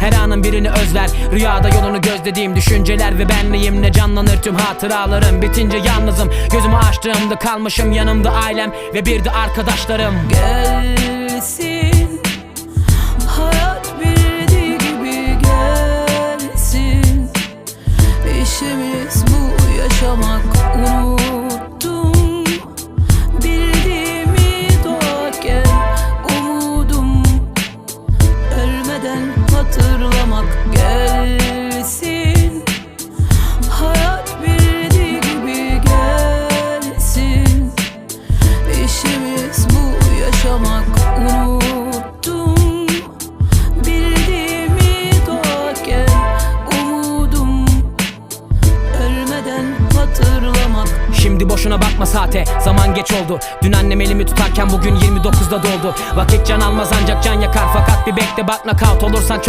Her anın birini özler. Rüyada yolunu gözlediğim düşünceler ve benliğimle canlanır tüm hatıralarım? Bitince yalnızım. Gözümü açtığımda kalmışım yanımda ailem Ve bir de arkadaşlarım. Gelsin. Hayat bildiği gibi gelsin. İşimiz bu yaşamak hatırlamak gelsin. Hayat bildiği gibi gelsin. İşimiz bu yaşamak unuttum. Bildiğimi doğarken umudum. Ölmeden hatırlamak. Şimdi boşuna bakma saate Zaman geç oldu. Dün annem elimi tutarken bugün 29'da doldu. Vakit can almaz ancak can yakar. Fakat bir bekle bak nakavt olursan çok